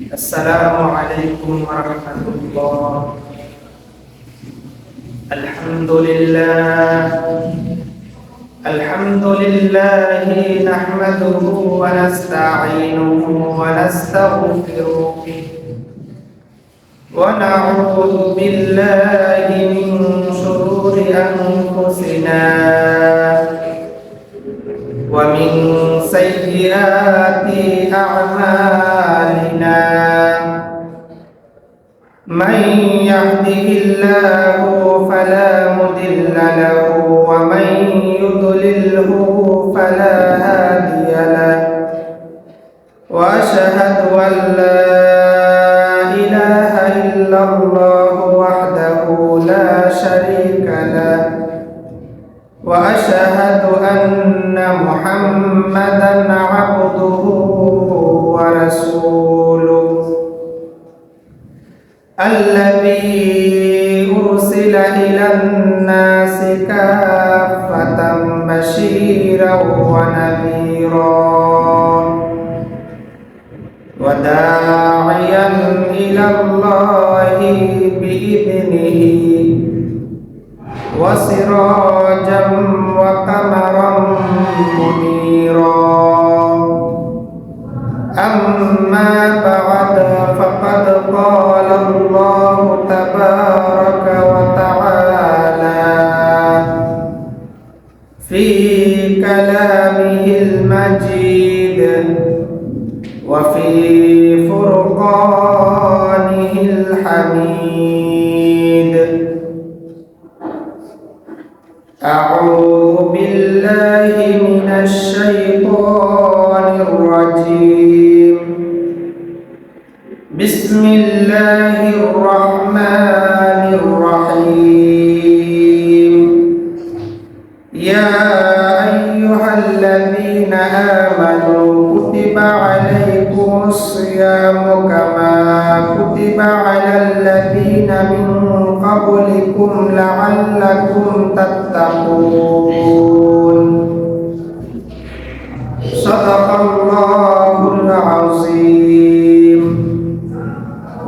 السلام عليكم ورحمة الله. الحمد لله. الحمد لله نحمده ونستعينه ونستغفره. ونعوذ بالله من شرور أنفسنا ومن سيئات أعمالنا. من يهده الله فلا مضل له ومن يضلله فلا هادي له. وأشهد أن لا لعلكم تتقون. صدق الله العظيم.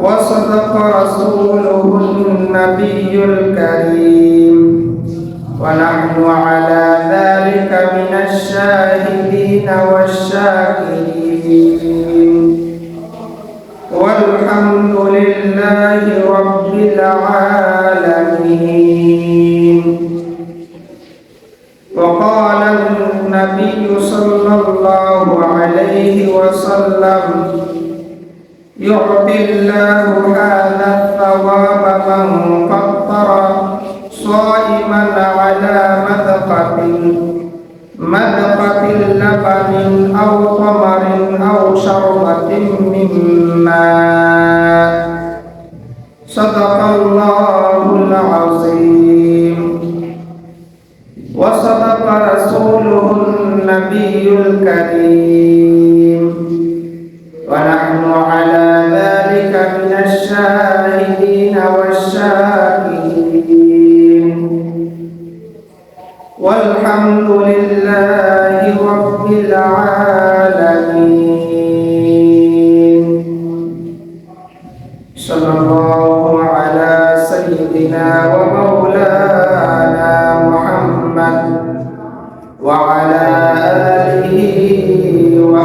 وصدق رسوله النبي الكريم. ونحن على ذلك من الشاهدين والشاكرين. عليه وسلم. يعطي الله هذا الثواب من فطر صائما على مذقة مذقة لبن أو تمر أو شربة من ماء. صدق الله العظيم. وصدق رسوله النبي الكريم.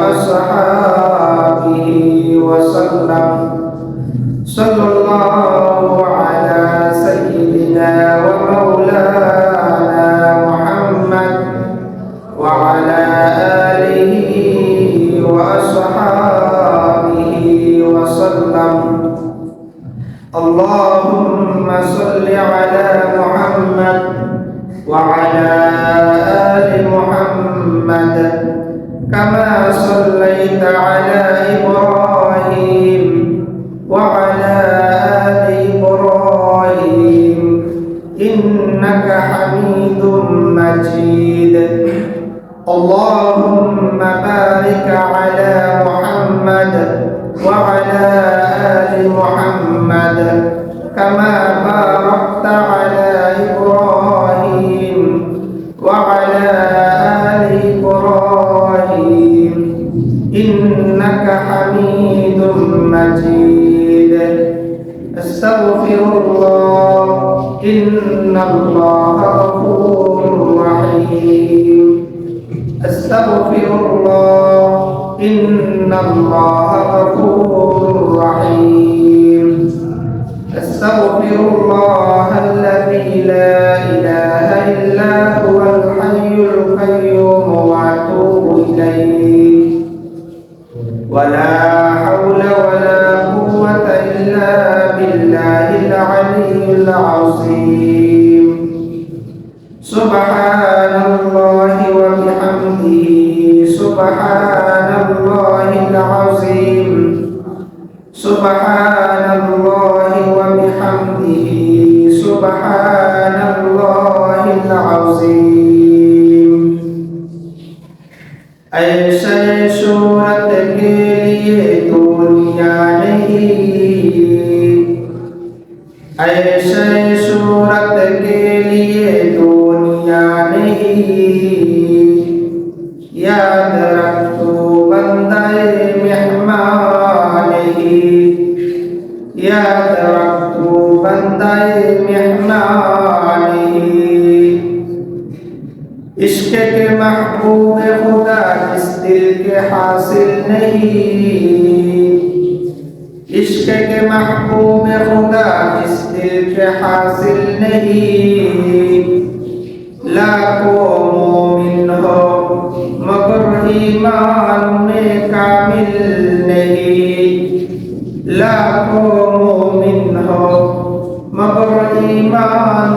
وأصحابه محمد كما باركت على إبراهيم وعلى آل إبراهيم. إنك حميد مجيد. أستغفر الله. إن الله غفور رحيم. أستغفر استغفر الله الذي لا إله إلا هو الحي القيوم وأتوب إليه. ولا حول ولا قوة إلا بالله العلي العظيم. سبحان الله وبحمده. سبحان الله العظيم. سبحان الله وبحمده سبحان الله العظيم. أي شيء عشق کے محبوب خدا اس دل کے حاصل نہیں عشق کے محبوب خدا اس دل کے حاصل نہیں لاکھوں مومن ہو مگر ایمان میں کامل نہیں لاکھوں مومن ہو مگر ایمان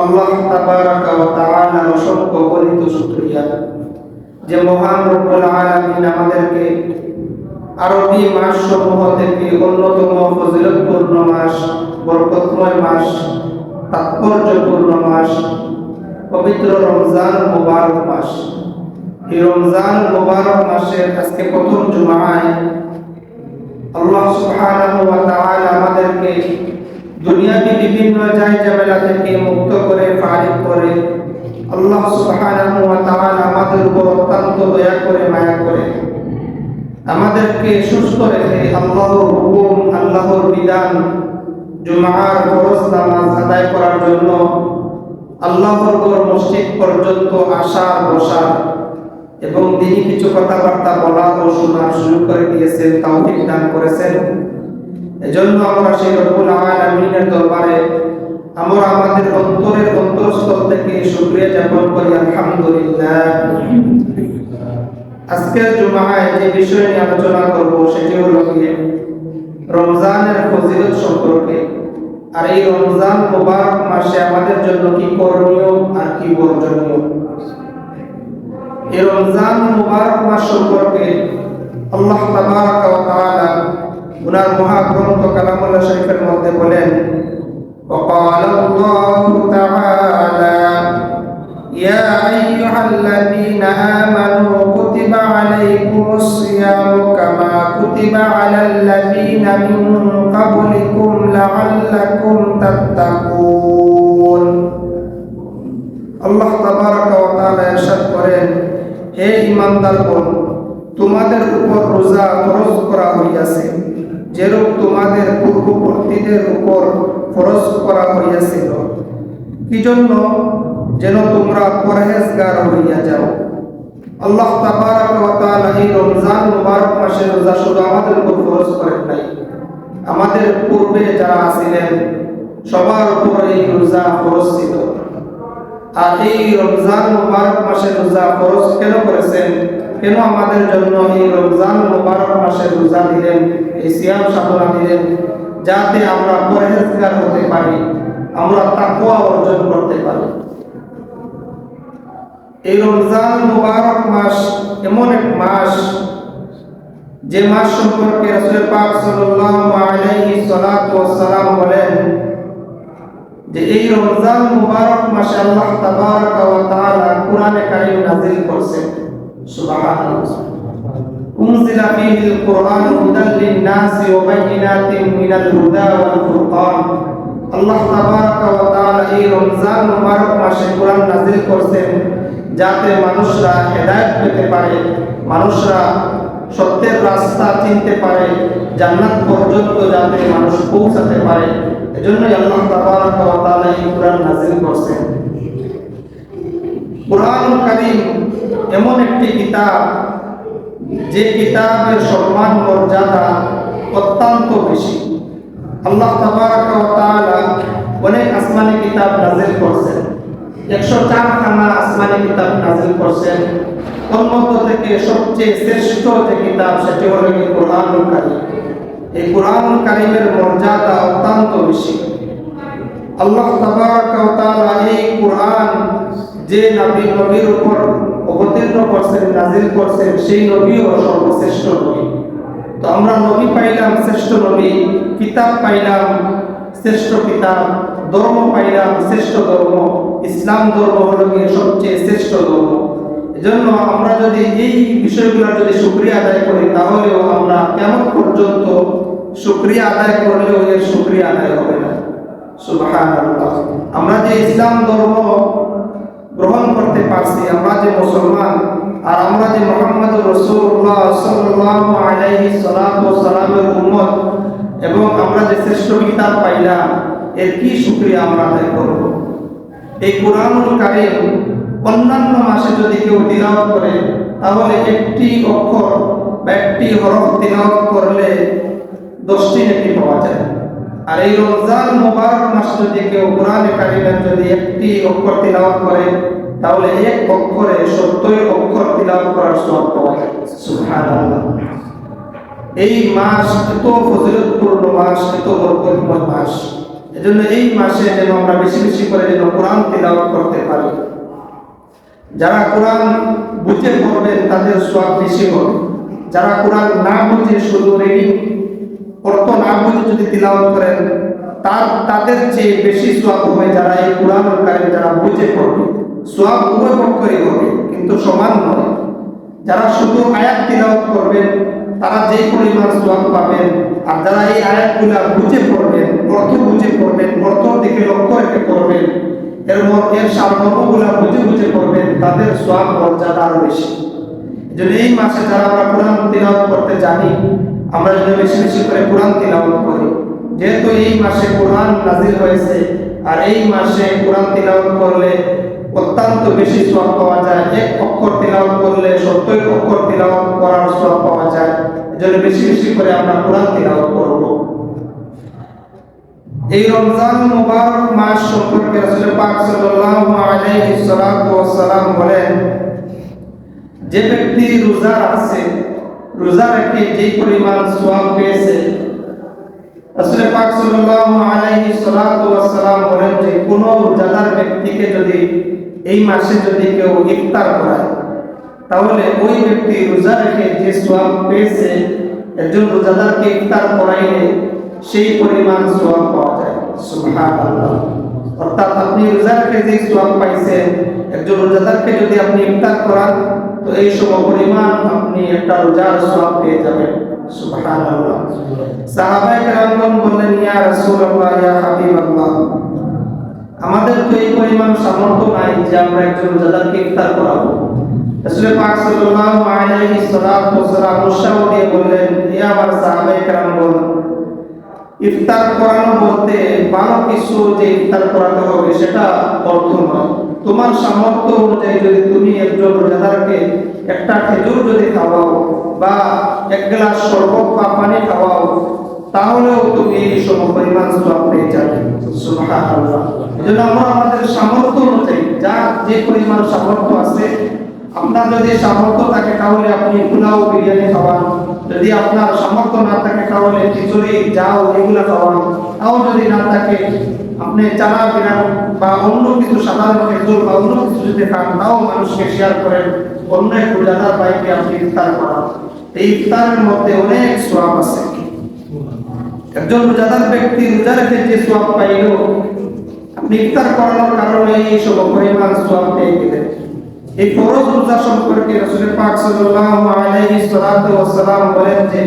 আল্লাহ তাবারাকা ওয়া তাআলার অসংখ্য গণিত শুকরিয়া। যে মহান রব্বুল আলামিন আমাদেরকে আরবি মাস সমূহ থেকে অন্যতম ফজিলতপূর্ণ মাস, বরকতময় মাস, তাৎপর্যপূর্ণ মাস, পবিত্র রমজান মোবারক মাস। এই রমজান মোবারক মাসের আজকে প্রথম জুমায় আল্লাহ সুবহানাহু ওয়া তাআলা আমাদেরকে দুনিয়াকে বিভিন্ন জায় ঝামেলা থেকে মুক্ত করে ফারিক করে, আল্লাহ সুবহানাহু ওয়া তাআলা আমাদের উপর অত্যন্ত দয়া করে, মায়া করে। আমাদেরকে সুস্থ রেখে আল্লাহর হুকুম, আল্লাহর বিধান, জুমার ফরজ নামাজ আদায় করার জন্য আল্লাহর ঘর মসজিদ পর্যন্ত আসার বসা এবং তিনি কিছু কথাবার্তা বলা ও শোনার শুরু করে দিয়েছেন তাওফিক দান করেছেন। এজন্য আমরা সেই রব্বুল আলামিনের দরবারে আমরা আমাদের অন্তরের অন্তরস্থল থেকে শুকরিয়া জ্ঞাপন করি, আলহামদুলিল্লাহ। আজকের জুমায় যে বিষয় আলোচনা করব, সেটি হলো গিয়ে রমজানের ফজিলত সম্পর্কে। আর এই রমজান মোবারক মাসে আমাদের জন্য কি করণীয় আর কি বর্জনীয়? এই রমজান মোবারক মাস সম্পর্কে আল্লাহ তাবারাকা ওয়া তাআলা উনার মহাগ্রন্থ কালামুল্লাহ শরীফের মধ্যে বলেন وقال الله تعالى يا أيها الذين آمنوا كتب عليكم الصيام كما كتب على الذين من قبلكم لعلكم تتقون আল্লাহ তাবারাক ওয়া তাআলা ইরশাদ করেন হে ঈমানদারগণ তোমাদের উপর রোজা ফরজ করা হইয়াছে যেরূপ তোমাদের পূর্ববর্তীদের উপর ফরজ করা হইয়াছিল কি জন্য যেন তোমরা পরহেজগার হইয়া যাও। আল্লাহ তাবারাক রমজান মুবারক মাসে রোজা শুধু আমাদের উপর ফরজ করেন নাই, আমাদের পূর্বে যারা আছিলেন, সবার উপর এই রোজা ফরজ ছিল। আর এই রমজান মুবারক মাসে রোজা ফরজ কেন করেছেন? কেন আমাদের জন্য এই রমজান মুবারক মাসে রোজা দিলেন, এই সিয়াম সাধনা দিলেন? যাতে আমরা পরহেজগার হতে পারি, আমরা তাকওয়া অর্জন করতে পারি। এই রমজান মুবারক মাস এমন এক মাস, যে মাস সম্পর্কে রাসূল পাক সাল্লাল্লাহু আলাইহি সাল্লাতু ওয়াসসালাম বলেন যে এই রমজান মুবারক মাসে আল্লাহ তাবারক ওয়া তাআলা কোরআনে কারীম নাযিল করেছেন। أنزل فيه القرآن هدى للناس وبينات من الهدى والفرقان আল্লাহ তাবারক ওয়া তাআলা এই রমজান মুবারক মাসে কোরআন নাযিল করেছেন যাতে মানুষরা হেদায়েত পেতে পারে মানুষরা সত্যের রাস্তা চিনতে পারে জান্নাত পর্যন্ত যাতে মানুষ পৌঁছাতে পারে এজন্যই আল্লাহ তাবারক ওয়া তাআলা এই কোরআন নাযিল করেছেন কোরআনুল কারীম এমন একটি কিতাব, যে কিতাবের সম্মান মর্যাদা অত্যন্ত বেশি। আল্লাহ অনেক আসমানি কিতাব নাযিল করেছেন। 104 খানা আসমানি কিতাব নাজিল করেছেন। মধ্য থেকে সবচেয়ে শ্রেষ্ঠ যে কিতাব, সেটি হলো এই কোরআনুল কারীম। এই কোরআনুল কারীমের মর্যাদা অত্যন্ত বেশি। আল্লাহ তাআলা এই কোরআন যে নবী নবীর উপর অবতীর্ণ করছেন, নাজিল করছেন, সেই নবীও সর্বশ্রেষ্ঠ নবী। তো আমরা নবী পাইলাম, শ্রেষ্ঠ নবী, কিতাব পাইলাম, শ্রেষ্ঠ কিতাব, ধর্ম পাইলাম, শ্রেষ্ঠ ধর্ম। ইসলাম ধর্ম হলো গিয়ে সবচেয়ে শ্রেষ্ঠ ধর্ম। এজন্য আমরা যদি এই বিষয়গুলো যদি শুক্রিয়া আদায় করি, তাহলেও আমরা কেমন পর্যন্ত শুক্রিয়া আদায় করলেও এর শুক্রিয়া আদায় হবে না। আমরা যে ইসলাম ধর্ম গ্রহণ করতে পারছি। আমরা যে মুসলমান আর আমরা যে মোহাম্মদ রসুল্লাহ সাল্লাল্লাহু আলাইহি সাল্লাতু সালামের উম্মত এবং আমরা যে শ্রেষ্ঠ কিতাব পাইলাম, এর কি শুকরিয়া আমরা আদায় করব? এই কোরআনুল কারীম অন্যান্য মাসে যদি কেউ তিলাওয়াত করে, তাহলে একটি অক্ষর বা একটি হরফ তিলাওয়াত করলে দশটি নেকি পাওয়া যায়। আর এই রমজান মোবারক মাস যদি কেউ কোরআনে কারিমের যদি একটি অক্ষর তিলাওয়াত করে, তাহলে এক অক্ষরে সত্তর অক্ষর তিলাওয়াত করার সব পাওয়া যায়। সুবহানাল্লাহ। এই মাস এত ফজিলতপূর্ণ মাস, এত বরকতময় মাস। এজন্য এই মাসে যেন আমরা বেশি বেশি করে যেন কোরআন তিলাওয়াত করতে পারি। যারা কোরআন বুঝে পড়বেন, তাদের সব বেশি হবে। যারা কোরআন না বুঝে শুধু রেডি অর্থ না বুঝে যদি তিলাওয়াত করেন, তার, তাদের চেয়ে বেশি সোয়াব হবে যারা এই কোরআন কারিম যারা বুঝে পড়বে। সোয়াব উভয় পক্ষেরই হবে, কিন্তু সমান নয়। যারা শুধু আয়াত তিলাওয়াত করবেন, তারা যেই পরিমাণ সোয়াব পাবেন, আর যারা এই আয়াতগুলা বুঝে পড়বেন, অর্থ বুঝে পড়বেন অর্থ দিকে লক্ষ্য রেখে করবেন এর ম- এর সারমর্মগুলা বুঝে বুঝে করবেন তাদের সোয়াব মর্যাদা আরও বেশি। যদি এই মাসে যারা আমরা কোরআন তিলাওয়াত করতে জানি আমরা যদি বেশি বেশি করে কোরআন তিলাওয়াত করি, যেহেতু এই মাসে কোরআন নাজিল হয়েছে, আর এই মাসে কোরআন তিলাওয়াত করলে অত্যন্ত বেশি সওয়াব পাওয়া যায়। এক অক্ষর তিলাওয়াত করলে সত্তর অক্ষর তিলাওয়াত করার সওয়াব পাওয়া যায়। এজন্য বেশি বেশি করে আমরা কোরআন তিলাওয়াত করব। এই রমজান মুবারক মাস সম্পর্কে রাসূল পাক সাল্লাল্লাহু আলাইহি ওয়াসালাম বলেন, যে ব্যক্তি রোজা রাখছে রোজা রেখে যে পরিমাণ সওয়াব পেয়েছে। রাসূল পাক সাল্লাল্লাহু আলাইহি সাল্লাতু ওয়াসালাম বলেন যে, কোন রোজাদার ব্যক্তিকে যদি এই মাসে যদি কেউ ইফতার করায়, তাহলে ওই ব্যক্তি রোজা রেখে যে সওয়াব পেয়েছে, একজন রোজাদারকে ইফতার করাইলে সেই পরিমাণ সওয়াব পাওয়া যায়। সুবহানাল্লাহ। অর্থাৎ আপনি রোজা রেখে যে সওয়াব পাইছেন, একজন রোজাদারকে যদি আপনি ইফতার করান তো এই সম পরিমাণ আপনি একটা রোজার সওয়াব পেয়ে যাবেন। সুবহানাল্লাহ। সাহাবায়ে কেরামগণ বললেন, ইয়া রাসূলুল্লাহ, ইয়া হাবিবাল্লাহ, আমাদের তো এই পরিমাণ সামর্থ্য নাই যে আমরা একজন রোজাদারকে ইফতার করাবো। রাসূল পাক সাল্লাল্লাহু আলাইহি সাল্লাতু ওয়াসাল্লাম উৎসাহ দিয়ে বললেন হে আমার সাহাবায়ে কেরামগণ, ইফতার করানো বলতে ভালো কিছু যে ইফতার করাতে হবে সেটা অর্থ নয়। তোমার সামর্থ্য অনুযায়ী যদি তুমি একজন রোজাদারকে একটা খেজুর যদি খাওয়াও বা এক গ্লাস শরবত বা পানি খাওয়াও, তাহলেও তুমি এই সম পরিমাণ সওয়াব পেয়ে যাবে। এজন্য আমরা আমাদের সামর্থ্য অনুযায়ী, যা যে পরিমাণ সামর্থ্য আছে, আপনার যদি সামর্থ্য থাকে তাহলে আপনি পোলাও, বিরিয়ানি খাওয়ান। যদি আপনার সামর্থ্য না থাকে তাহলে খিচুড়ি যাও এগুলো খাওয়ান। তাও যদি না থাকে আপনি চারা বিরান বা অন্য কিছু সাধারণ খেজুর বা অন্য কিছু যদি খান, তাও মানুষকে শেয়ার করেন, অন্য এক রোজাদার ভাইকে আপনি ইফতার করান। এই ইফতারের মধ্যে অনেক সোয়াব আছে। একজন রোজাদার ব্যক্তি রোজা রেখে যে সোয়াব পাইল, আপনি ইফতার করানোর কারণে এই সব পরিমাণ সোয়াব পেয়ে গেলেন। এই ফরজ রোজা সম্পর্কে রাসূল পাক সাল্লাল্লাহু আলাইহি ওয়াসাল্লাম বলেন যে,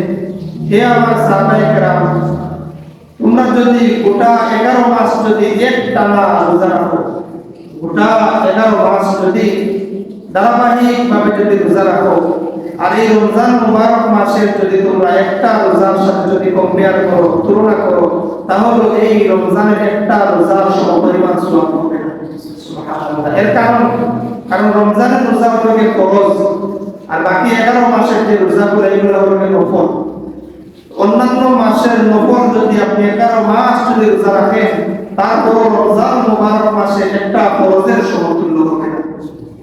হে আমার সাহাবায়ে কেরাম তোমরা যদি গোটা 11 মাস যদি এক টানা রোজা রাখো, গোটা 11 মাস যদি ধারাবাহিক ভাবে যদি রোজা রাখো, আর এই রমজান মুবারক মাসের যদি তোমরা একটা রোজার সাথে যদি কম্পেয়ার করো, তুলনা করো, তাহলে এই রমজানের একটা রোজার সমপরিমাণ সওয়াব হবে এর কারণ কারণ রমজানের রোজা হলো ফরজ, আর বাকি এগারো মাসের যে রোজাগুলো, এগুলো হলো নফল। অন্যান্য মাসের নফল যদি আপনি এগারো মাস যদি রোজা রাখেন তারপর রমজান মুবারক মাসে একটা ফরজের সমতুল্য হবে না।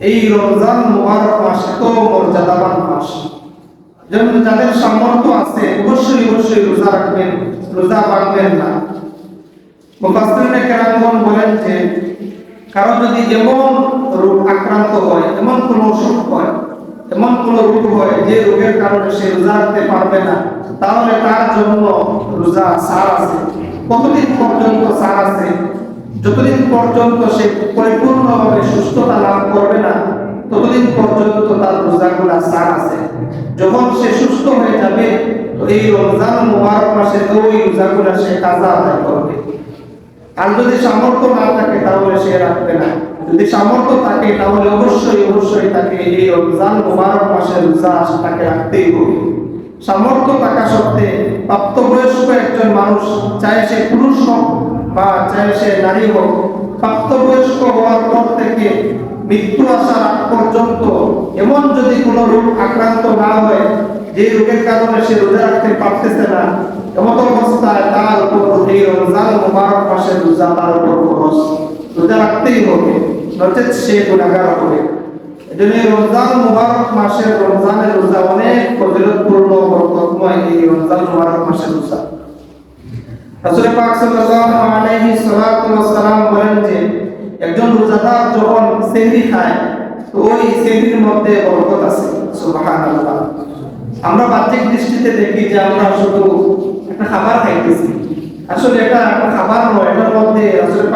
এই রমজান মুবারক মাস এত মর্যাদাবান মাস। যেমন যাদের সামর্থ্য আছে, অবশ্যই অবশ্যই রোজা রাখবেন, রোজা ভাঙবেন না। মুফাসসিরিনে কেরামগণ বলেন যে, কারও যদি এমন রোগ আক্রান্ত হয় এমন কোন অসুখ হয়। এমন কোন রোগ হয় যে রোগের কারণে সে রোজা রাখতে পারবে না? তাহলে তার জন্য রোজা সার আছে। কতদিন পর্যন্ত সার আছে? যতদিন পর্যন্ত সে পরিপূর্ণভাবে সুস্থতা লাভ করবে না, ততদিন পর্যন্ত তার রোজাগুলা সার আছে। যখন সে সুস্থ হয়ে যাবে, তো এই রমজান মুবারক মাসে ওই রোজাগুলা সে কাজা আদায় করবে। আর যদি সামর্থ্য না থাকে, তাহলে সে রাখবে না। যদি সামর্থ্য থাকে, তাহলে অবশ্যই অবশ্যই তাকে এই রমজান মুবারক মাসের রোজা তাকে রাখতেই হবে। সামর্থ্য থাকা সত্ত্বে প্রাপ্তবয়স্ক একজন মানুষ চাই সে পুরুষ হোক বা চাই সে নারী হোক, প্রাপ্তবয়স্ক হওয়ার পর থেকে মৃত্যু আসার আগ পর্যন্ত এমন যদি কোনো রোগ আক্রান্ত না হয়, যে রোগের কারণে সে রোজা রাখতে পারতেছে না, এমত অবস্থায় তার উপর এই রমজান মুবারক মাসের রোজা তার উপর রোজা রাখতেই হবে। নচেত সে গুণাগার হবে। এজন্য রমজান মুবারক মাসের রমজানের রোজা অনেক ফজিলতপূর্ণ বরকতময় এই রমজান মুবারক মাসের রোজা। রাসূল পাক সাল্লাল্লাহু আলাইহি সাল্লাতু বলেন যে, একজন রোজাদার যখন সেহরি খায়, তো ওই সেহরির মধ্যে বরকত আছে। সুবহানাল্লাহ। আমরা বাহ্যিক দৃষ্টিতে দেখি যে আমরা শুধু একটা খাবার খাইতেছি। আসলে এটা একটা খাবার নয়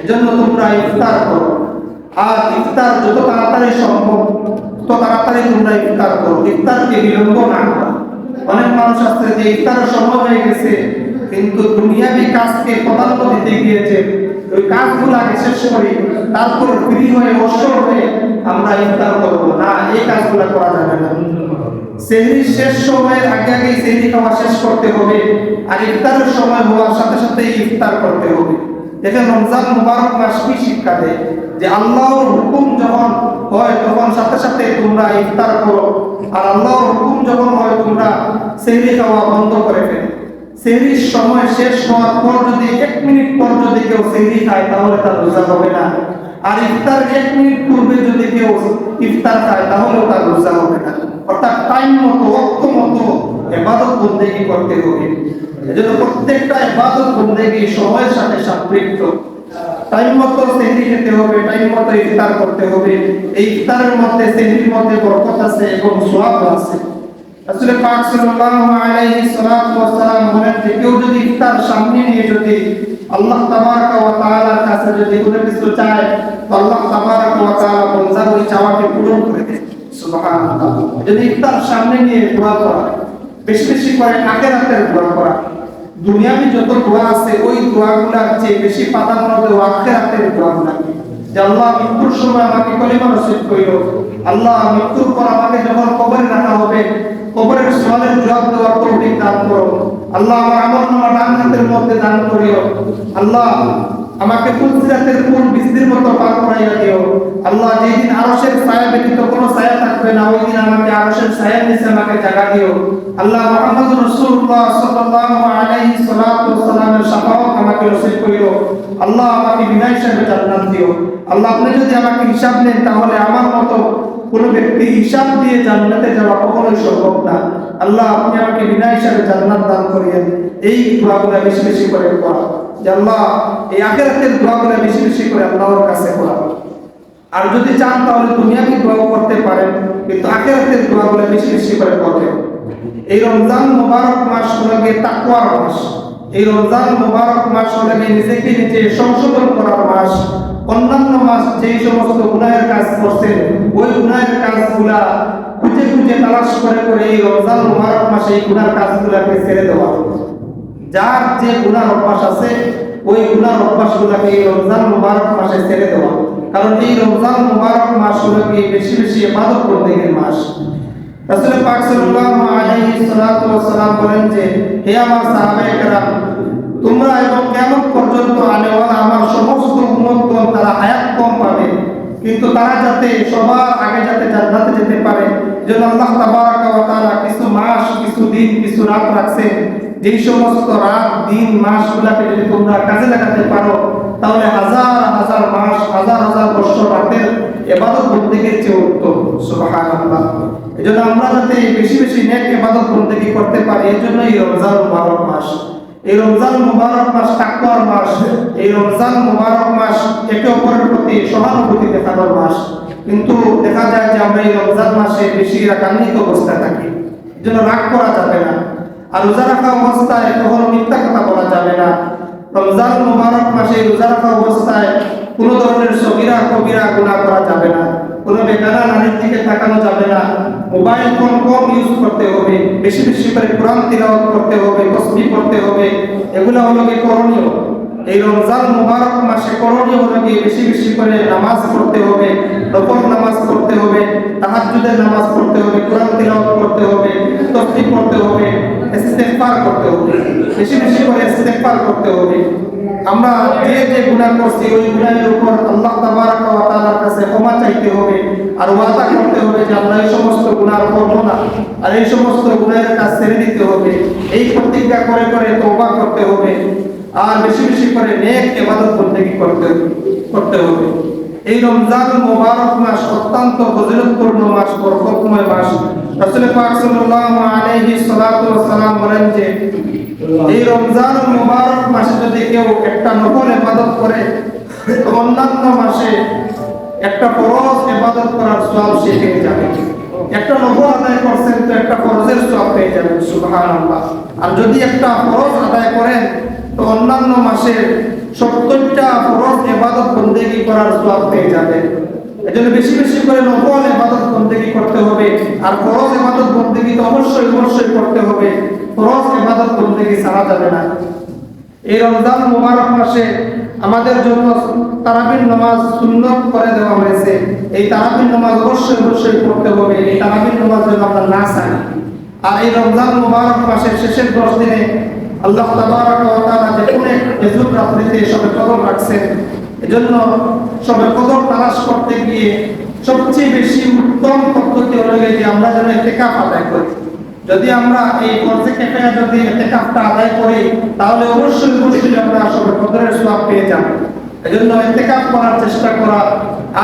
এজন্য তোমরা ইফতার করো। আর ইফতার যত তাড়াতাড়ি সম্ভব, তত তাড়াতাড়ি তোমরা ইফতার করো। ইফতারকে বিলম্ব না করো। অনেক মানুষ আছে যে ইফতারের সময় হয়ে গেছে, কিন্তু দুনিয়াবি কাজকে প্রাধান্য দিতে গিয়েছে, ওই কাজগুলো আগে শেষ করি, তারপর ফ্রি হয়ে অবসর হয়ে আমরা ইফতার করব না। এই কাজগুলো করা যাবে না। সেহরি শেষ সময়ের আগে আগে সেহরি খাওয়া শেষ করতে হবে, আর ইফতারের সময় হওয়ার সাথে সাথে ইফতার করতে হবে। দেখেন রমজান মুবারক মাস কি শিক্ষা দেয়? যে আল্লাহর হুকুম যখন হয়, তখন সাথে সাথে তোমরা ইফতার করো। আর আল্লাহর হুকুম যখন হয়, তোমরা সেহরি খাওয়া বন্ধ করে ফেলো। সেহরির সময় শেষ হওয়ার পর যদি এক মিনিট পর যদি কেউ সেহরি খায়, তাহলে তার রোজা হবে না। আর ইফতার এক মিনিট পূর্বে যদি কেউ ইফতার খায়, তাহলেও তার রোজা হবে না। অর্থাৎ টাইম মতো অক্ত মতো এবাদত বন্দেগি করতে হবে। এজন্য প্রত্যেকটা এবাদত বন্দেগি সময়ের সাথে সম্পৃক্ত। টাইম মতো সেহরি খেতে হবে, টাইম মতো ইফতার করতে হবে। এই ইফতারের মধ্যে, সেহরির মধ্যে বরকত আছে এবং সোয়াব আছে। রাসূল পাক সাল্লাল্লাহু আলাইহি সাল্লাতু ওয়াসালাম বলেন যে কেউ যদি ইফতার সামনে নিয়ে যদি আল্লাহ তাবারক ওয়া তাআলার কাছে যদি কোনো কিছু চায়, তো আল্লাহ তাবারক ওয়া তাআলা বন্দার ওই চাওয়াকে পূরণ করে দেন সুবহানাল্লাহ। যদি ইফতার সামনে নিয়ে দোয়া করা বেশি বেশি করে আখিরাতের দোয়া করা। দুনিয়াবি যত দোয়া আছে, ওই দোয়াগুলোর চেয়ে বেশি প্রাধান্য দেওয়া আখিরাতের দোয়াগুলো যে আল্লাহ মৃত্যুর সময় আমাকে কলিমা নসিব করিল। আল্লাহ মৃত্যুর পর আমাকে যখন কবরে রাখা হবে, কবরের সওয়ালের জবাব দেওয়ার তৌফিক দান করো। আল্লাহ আমার আমল নামা ডান হাতের মধ্যে দান করিও। আল্লাহ আমাকে ফুলসিরাতের ফুল বৃষ্টির মতো পার করাইয়া দিও। আল্লাহ যেদিন আরশের ছায়া ব্যতীত কোনো ছায়া থাকবে না, ওই দিন আমাকে আরশের ছায়ার নিচে আমাকে জায়গা দিও। আল্লাহ মুহাম্মদ রাসূলুল্লাহ সাল্লাল্লাহু আলাইহি সাল্লাতু ওয়াসালামের শাফাআত আমাকে নসিব করিও। আল্লাহ আমাকে বিনা হিসাবে জান্নাত দিও। আল্লাহ আপনি যদি আমাকে হিসাব নেন, তাহলে আমার মতো কোন ব্যক্তি হিসাব দিয়ে জান্নাতে যাওয়া কখনোই সম্ভব না। আল্লাহ আপনি আমাকে বিনা হিসাবে জান্নাত দান করিয়েন এই দোয়াগুলো বেশি বেশি করে করা যে আল্লাহ, এই আখেরাতের দোয়াগুলো বেশি বেশি করে আল্লাহর কাছে করা আর যদি চান তাহলে দুনিয়াকে দোয়া করতে পারেন, কিন্তু আখেরাতের দোয়াগুলো বেশি বেশি করে করবেন এই রমজান মোবারক মাস হলো গিয়ে তাকওয়ার মাস। এই রমজান মোবারক মাস হলো গিয়ে নিজেকে নিজে সংশোধন করার মাস। অন্যান্য মাস যেই সমস্ত গুনাহের কাজ করছেন, ওই গুনাহের কাজগুলা খুঁজে খুঁজে তালাশ করে করে এই রমজান মোবারক মাসে এই গুনার কাজগুলাকে ছেড়ে দেওয়া। যার যে গুনার অভ্যাস আছে, ওই গুনার অভ্যাসগুলোকে এই রমজান মুবারক মাসে ছেড়ে দেওয়া। কারণ এই রমজান মুবারক মাস হলো বেশি বেশি ইবাদত করতে গিয়ে মাস। রাসূল পাক সাল্লাল্লাহু আলাইহি সাল্লাতু বলেন যে, হে আমার সাহাবায়ে তোমরা এবং কিয়ামত পর্যন্ত আনেওয়ালা আমার সমস্ত উম্মতগণ তারা হায়াত কম পাবে। কিন্তু তারা যাতে সবার আগে যাতে জান্নাতে যেতে পারে, যেন আল্লাহ তাবারাকা ওয়া তাআলা কিছু মাস, কিছু দিন, কিছু রাত রাখছেন যেই সমস্ত রাত, দিন মাসগুলোকে যদি তোমরা কাজে লাগাতে পারো, তাহলে হাজার হাজার মাস, হাজার হাজার বছর রাতের এবাদত বন্দেগীর চেয়ে উত্তম সুবহানাল্লাহ। এজন্য আমরা যাতে বেশি বেশি নেক এবাদত বন্দেগী করতে পারি এর জন্য এই রমজান মুবারক মাস। এই রমজান মুবারক মাস তাকওয়ার মাস, এই রমজান মুবারক মাস একে অপরের প্রতি সহানুভূতি দেখানোর মাস। কিন্তু দেখা যায় যে আমরা এই রমজান মাসে বেশি রাগান্বিত অবস্থায় থাকি। এজন্য রাগ করা যাবে না। আর রোজা রাখা অবস্থায় কখনো মিথ্যা কথা বলা যাবে না। রমজান মুবারক মাসে রোজা রাখা অবস্থায় কোনো ধরনের সবিরা কবিরা গুণা করা যাবে না। কোনো বেকারা নারীর দিকে তাকানো যাবে না। মোবাইল ফোন কম ইউজ করতে হবে। বেশি বেশি করে কোরআন তিলাওয়াত করতে হবে, তসবি করতে হবে। এগুলো হলো কি করণীয়? এই রমজান মুবারক মাসে করণীয় হলো কি? বেশি বেশি করে নামাজ পড়তে হবে, নফল নামাজ পড়তে হবে, তাহাজ্জুদের নামাজ পড়তে হবে, কোরআন তিলাওয়াত করতে হবে তসবিহ পড়তে হবে, ইস্তেগফার করতে হবে, বেশি বেশি করে ইস্তেগফার করতে হবে। আমরা যে যে গুনাহ করছি, ওই গুনাহের উপর আল্লাহ তাবারাক ওয়া তাআলার কাছে ক্ষমা চাইতে হবে আর ওয়াদা করতে হবে যে আমরা এই সমস্ত গুনাহ করব না। আর এই সমস্ত গুনাহের কাজ ছেড়ে দিতে হবে। এই প্রতিজ্ঞা করে করে তওবা করতে হবে। আর বেশি বেশি করে নেক ইবাদত বন্দেগী করতে করতে হবে। এই রমজান মোবারক মাস অত্যন্ত ফজিলতপূর্ণ মাস, বরকতময় মাস। রাসূল পাক সাল্লাল্লাহু আলাইহি সাল্লাতু ওয়াসালাম বলেন যে, এই রমজান মোবারক মাসে যদি কেউ একটা নফল ইবাদত করে অন্যান্য মাসে একটা ফরজ ইবাদত করার সওয়াব সে পেয়ে যাবে। একটা নফল আদায় করছেন তো একটা ফরজের সওয়াব পেয়ে যাবেন, সুবহানাল্লাহ। আর যদি একটা ফরজ আদায় করেন, তো অন্যান্য মাসে সত্তরটা ফরজ ইবাদত বন্দেগী করার সওয়াব পেয়ে যাবেন। এজন্য বেশি বেশি করে নফল ইবাদত বন্দেগী করতে হবে, আর ফরজ ইবাদত বন্দেগী তো অবশ্যই অবশ্যই করতে হবে। ফরজ ইবাদত বন্দেগী ছাড়া যাবে না। এই রমজান মুবারক মাসে আমাদের জন্য তারাবির নামাজ সুন্নত করে দেওয়া হয়েছে। এই তারাবির নামাজ অবশ্যই অবশ্যই পড়তে হবে। এই তারাবির নামাজ যেন আমরা না চাই আর এই রমজান মুবারক মাসের শেষের দশ দিনে আল্লাহ তাবারাক ওয়া তাআলা যে কোন এক রাত্রিতে সবে কদর রাখছেন। এজন্য সবে কদর তালাশ করতে গিয়ে সবচেয়ে বেশি উত্তম পদ্ধতি হলো যে আমরা যেন ইতিকাফ আদায় করি। যদি আমরা এই ফরজে কেফায়া যদি ইতিকাফটা আদায় করি, তাহলে অবশ্যই অবশ্যই আমরা সবে কদরের সওয়াব পেয়ে যাব। এজন্য ইতিকাফ করার চেষ্টা করা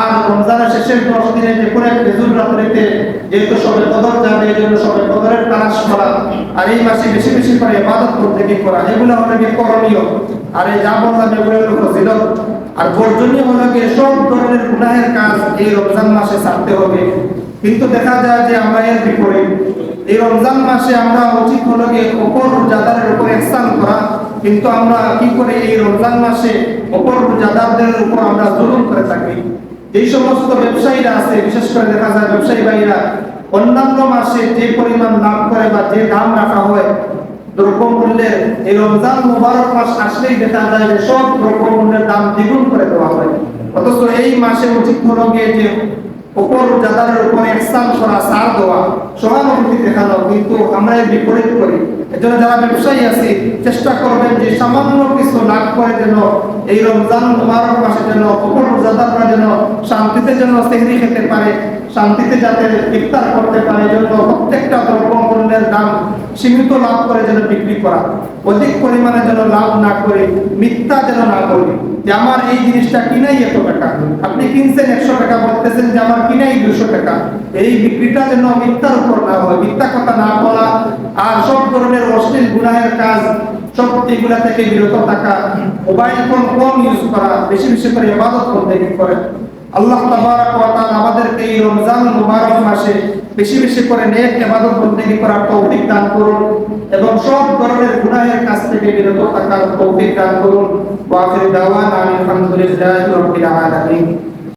আর রমজানের শেষের দশ দিনে যে কোনো এক বেজুর রাত্রিতে যেহেতু সবে কদর যাবে এই জন্য সবে কদরের তালাশ করা আর এই মাসে বেশি বেশি করে ইবাদত করতে কি করা? এগুলো হলো কি করণীয়। আর এই যা বললাম, এগুলো হলো ফজিলত। আর বর্জনীয় হলো কি, সব ধরনের গুনাহের কাজ এই রমজান মাসে ছাড়তে হবে। কিন্তু দেখা যায় যে আমরা এর বিপরীত। এই রমজান মাসে আমরা উচিত হলো গিয়ে অপর রোজাদারের উপর ইহসান করা। কিন্তু আমরা কি করে এই রমজান মাসে অপর রোজাদারদের উপর আমরা জুলুম করে থাকি? এই সমস্ত ব্যবসায়ীরা আছে, বিশেষ করে দেখা যায় ব্যবসায়ী ভাইরা, অন্যান্য মাসে যে পরিমাণ লাভ করে বা যে দাম রাখা হয় এই রমজান মুবারক মাস আসলেই দেখা যায় যে সব দ্রব্যমূল্যের দাম দ্বিগুণ করে দেওয়া হয়। অথচ এই মাসে উচিত হলো যে উপর যাদের উপরে ইহসান করা সার দেওয়া। সহানুভূতি দেখানো, কিন্তু আমরা এর বিপরীত করি। এজন্য যারা ব্যবসায়ী আছি, চেষ্টা করবেন যে সামান্য কিছু লাভ করে যেন এই রমজান মুবারক মাসে যেন অপর রোজাদাররা যেন শান্তিতে যেন সেহরি খেতে পারে, শান্তিতে যাতে ইফতার করতে পারে জন্য প্রত্যেকটা দ্রব্য পণ্যের দাম সীমিত লাভ করে যেন বিক্রি করা। অধিক পরিমাণে যেন লাভ না করে, মিথ্যা যেন না করি যে আমার এই জিনিসটা কিনাই এত টাকা? আপনি কিনছেন একশো টাকা, বলতেছেন যে আমার কিনাই দুশো টাকা। এই বিক্রিটা যেন মিথ্যার উপর না হয়, মিথ্যা কথা না বলা আর সব ধরনের অশ্লীল কাজ সব থেকে বিরত থাকা, মোবাইল ফোন কম ইউজ করা, বেশি বেশি করে ইবাদত করতে করে আল্লাহ তাবারাক আমাদেরকে এই রমজান মুবারক মাসে বেশি বেশি করে নেক ইবাদত বন্দেগী করার তৌফিক দান করুন এবং সব ধরনের গুনাহের কাছ থেকে বিরত থাকার তৌফিক দান করুন। ওয়া আখির দাওয়ানা আলহামদুলিল্লাহি রাব্বিল আলামিন।